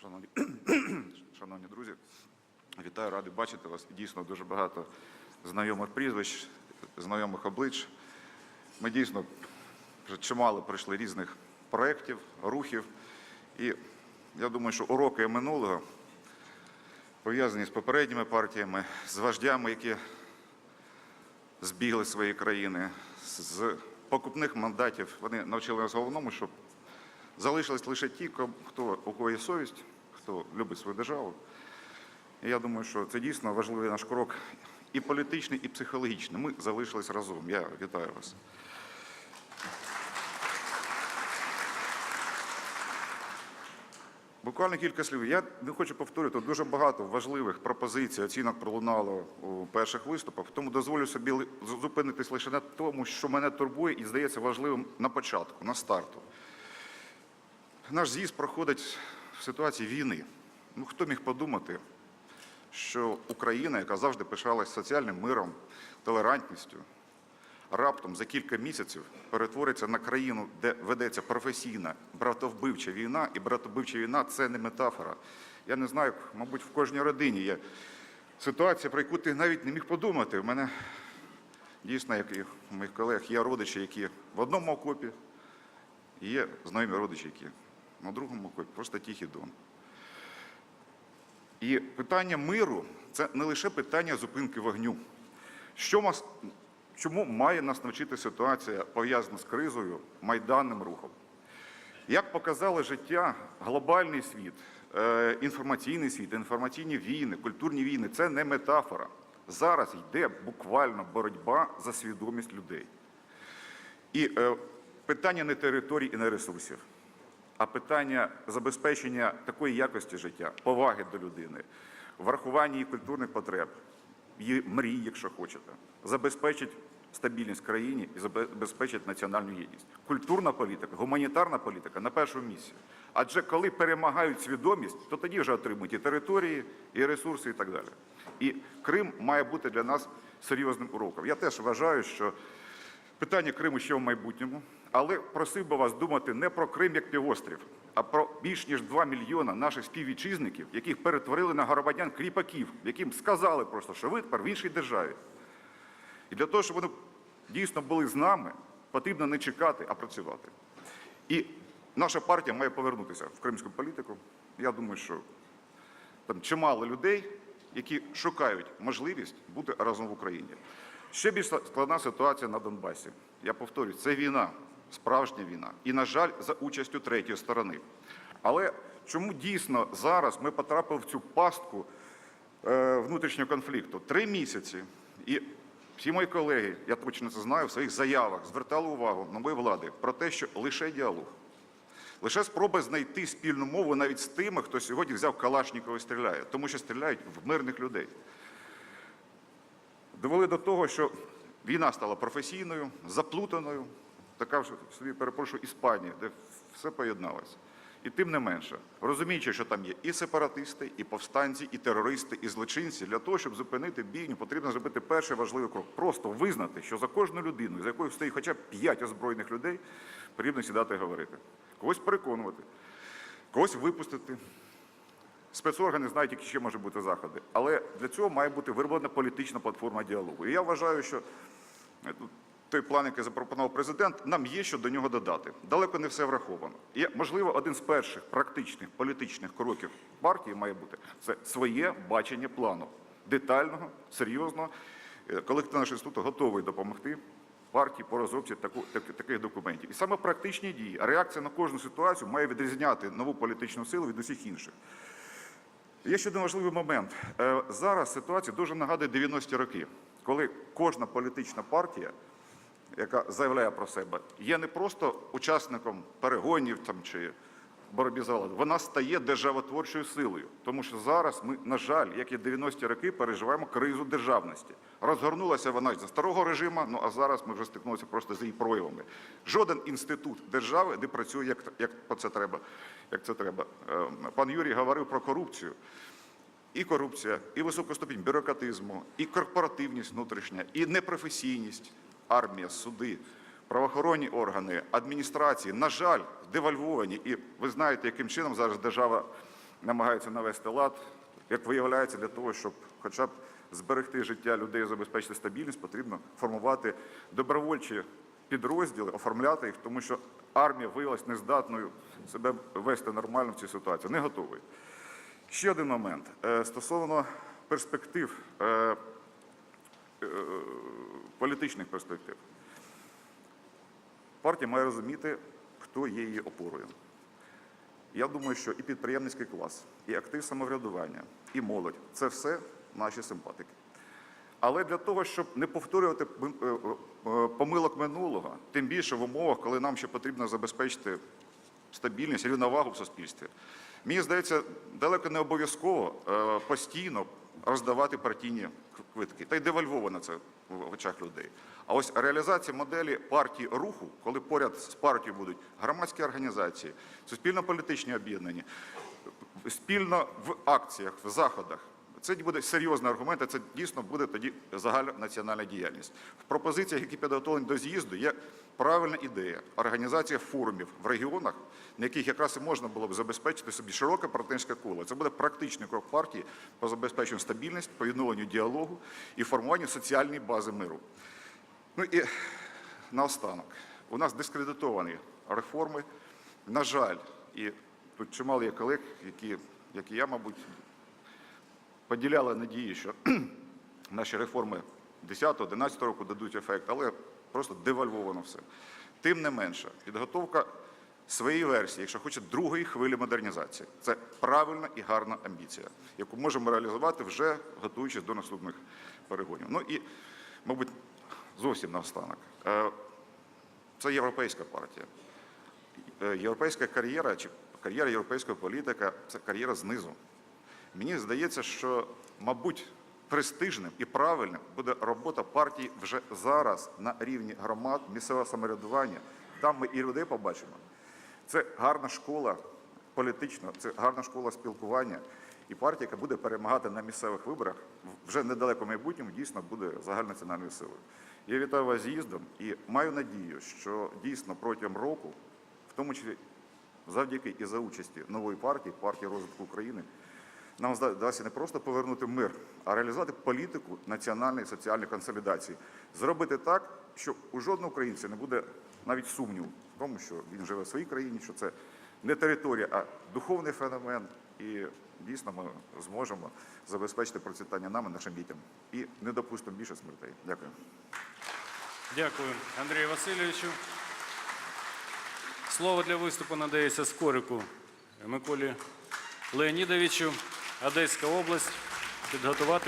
Шановні, шановні друзі, вітаю, радий бачити вас. Дійсно, дуже багато знайомих прізвищ, знайомих облич. Ми дійсно вже чимало пройшли різних проєктів, рухів. І я думаю, що уроки минулого пов'язані з попередніми партіями, з вождями, які збігли свої країни, з покупних мандатів. Вони навчили нас головному, щоб залишились лише ті, хто у кого є совість, хто любить свою державу. І я думаю, що це дійсно важливий наш крок і політичний, і психологічний. Ми залишились разом. Я вітаю вас. Буквально кілька слів. Я не хочу повторювати, дуже багато важливих пропозицій, оцінок пролунало у перших виступах, тому дозволю собі зупинитись лише на тому, що мене турбує і здається важливим на початку, на старту. Наш з'їзд проходить в ситуації війни. Ну хто міг подумати, що Україна, яка завжди пишалась соціальним миром, толерантністю, раптом за кілька місяців перетвориться на країну, де ведеться професійна братовбивча війна, і братовбивча війна це не метафора. Я не знаю, мабуть, в кожній родині є ситуація, про яку ти навіть не міг подумати. У мене дійсно, як і у моїх колег, є родичі, які в одному окопі, є знайомі родичі, які на другому просто тихий дон. І питання миру це не лише питання зупинки вогню. Що мас, чому має нас навчити ситуація, пов'язана з кризою, майданним рухом? Як показало життя, глобальний світ, е, інформаційний світ, інформаційні війни, культурні війни це не метафора. Зараз йде буквально боротьба за свідомість людей. І е, питання не територій і не ресурсів, а питання забезпечення такої якості життя, поваги до людини, врахування її культурних потреб, її мрій, якщо хочете, забезпечить стабільність в країні і забезпечить національну єдність. Культурна політика, гуманітарна політика на першому місці. Адже коли перемагають свідомість, то тоді вже отримують і території, і ресурси, і так далі. І Крим має бути для нас серйозним уроком. Я теж вважаю, що Питання Криму ще в майбутньому, але просив би вас думати не про Крим як півострів, а про більш ніж 2 мільйона наших співвітчизників, яких перетворили на громадян кріпаків, яким сказали просто, що ви тепер в іншій державі. І для того, щоб вони дійсно були з нами, потрібно не чекати, а працювати. І наша партія має повернутися в кримську політику. Я думаю, що там чимало людей, які шукають можливість бути разом в Україні. Ще більш складна ситуація на Донбасі. Я повторюю, це війна, справжня війна. І, на жаль, за участю третьої сторони. Але чому дійсно зараз ми потрапили в цю пастку е, внутрішнього конфлікту? Три місяці. І всі мої колеги, я точно це знаю, в своїх заявах звертали увагу нової влади про те, що лише діалог. Лише спроба знайти спільну мову навіть з тими, хто сьогодні взяв Калашнікова і стріляє, тому що стріляють в мирних людей. Довели до того, що війна стала професійною, заплутаною, така ж собі перепрошую Іспанія, де все поєдналося. І тим не менше, розуміючи, що там є і сепаратисти, і повстанці, і терористи, і злочинці, для того, щоб зупинити бійню, потрібно зробити перший важливий крок. Просто визнати, що за кожну людину, за якою стоїть хоча б п'ять озброєних людей, потрібно сідати і говорити. Когось переконувати, когось випустити, Спецоргани знають, які ще можуть бути заходи. Але для цього має бути вироблена політична платформа діалогу. І я вважаю, що е, ну, той план, який запропонував президент, нам є що до нього додати. Далеко не все враховано. І, можливо, один з перших практичних політичних кроків партії має бути це своє бачення плану детального, серйозного. Е, Колектив нашого інституту готовий допомогти партії по розробці таку, так- таких документів. І саме практичні дії, реакція на кожну ситуацію має відрізняти нову політичну силу від усіх інших. Є ще один важливий момент. Е, Зараз ситуація дуже нагадує 90-ті роки, коли кожна політична партія, яка заявляє про себе, є не просто учасником перегонів там, чи боротьби за владу, вона стає державотворчою силою. Тому що зараз ми, на жаль, як і 90-ті роки, переживаємо кризу державності. Розгорнулася вона за старого режиму, ну а зараз ми вже стикнулися просто з її проявами. Жоден інститут держави не працює як, як це треба. Як це треба. Е, Пан Юрій говорив про корупцію. І корупція, і висока ступінь бюрократизму, і корпоративність внутрішня, і непрофесійність, армія, суди, правоохоронні органи, адміністрації, на жаль, девальвовані. І ви знаєте, яким чином зараз держава намагаються навести лад. Як виявляється, для того, щоб хоча б зберегти життя людей забезпечити стабільність, потрібно формувати добровольчі підрозділи, оформляти їх, тому що армія виявилась нездатною себе вести нормально в цій ситуації, не готовою. Ще один момент Е, стосовно перспектив, е, е, політичних перспектив. Партія має розуміти, хто є її опорою. Я думаю, що і підприємницький клас, і актив самоврядування, і молодь це все наші симпатики. Але для того, щоб не повторювати е, е, помилок минулого, тим більше в умовах, коли нам ще потрібно забезпечити стабільність, рівновагу в суспільстві, мені здається, далеко не обов'язково е, постійно роздавати партійні квитки. Та й девальвовано це в очах людей. А ось реалізація моделі партії руху, коли поряд з партією будуть громадські організації, суспільно-політичні об'єднання, спільно в акціях, в заходах. Це буде серйозний аргумент, і це дійсно буде тоді загальна національна діяльність. В пропозиціях, які підготовлені до з'їзду, є правильна ідея організація форумів в регіонах, на яких якраз і можна було б забезпечити собі широке партнерське коло. Це буде практичний крок партії по забезпеченню стабільності, по відновленню діалогу і формуванню соціальної бази миру. Ну і наостанок. У нас дискредитовані реформи. На жаль, і тут чимало є колег, які, як і я, мабуть, поділяли надії, що наші реформи 10-11 року дадуть ефект, але просто девальвовано все. Тим не менше, підготовка своєї версії, якщо хоче, другої хвилі модернізації. Це правильна і гарна амбіція, яку можемо реалізувати вже готуючись до наступних перегонів. Ну і, мабуть, зовсім наостанок. Е, Це європейська партія. Е, Європейська кар'єра чи кар'єра європейського політика це кар'єра знизу. Мені здається, що, мабуть, престижним і правильним буде робота партії вже зараз на рівні громад, місцевого самоврядування. Там ми і людей побачимо. Це гарна школа політична, це гарна школа спілкування. І партія, яка буде перемагати на місцевих виборах, вже недалеко майбутньому дійсно буде загальнонаціональною силою. Я вітаю вас з'їздом і маю надію, що дійсно протягом року, в тому числі завдяки і за участі нової партії, партії розвитку України, нам вдасться не просто повернути мир, а реалізувати політику національної соціальної консолідації. Зробити так, щоб у жодного українця не буде навіть сумніву в тому, що він живе в своїй країні, що це не територія, а духовний феномен. І дійсно ми зможемо забезпечити процвітання нам і нашим дітям. І не допустимо більше смертей. Дякую. Дякую, Андрію Васильовичу. Слово для виступу надається Скорику Миколі Леонідовичу, Одеська область. Підготувати.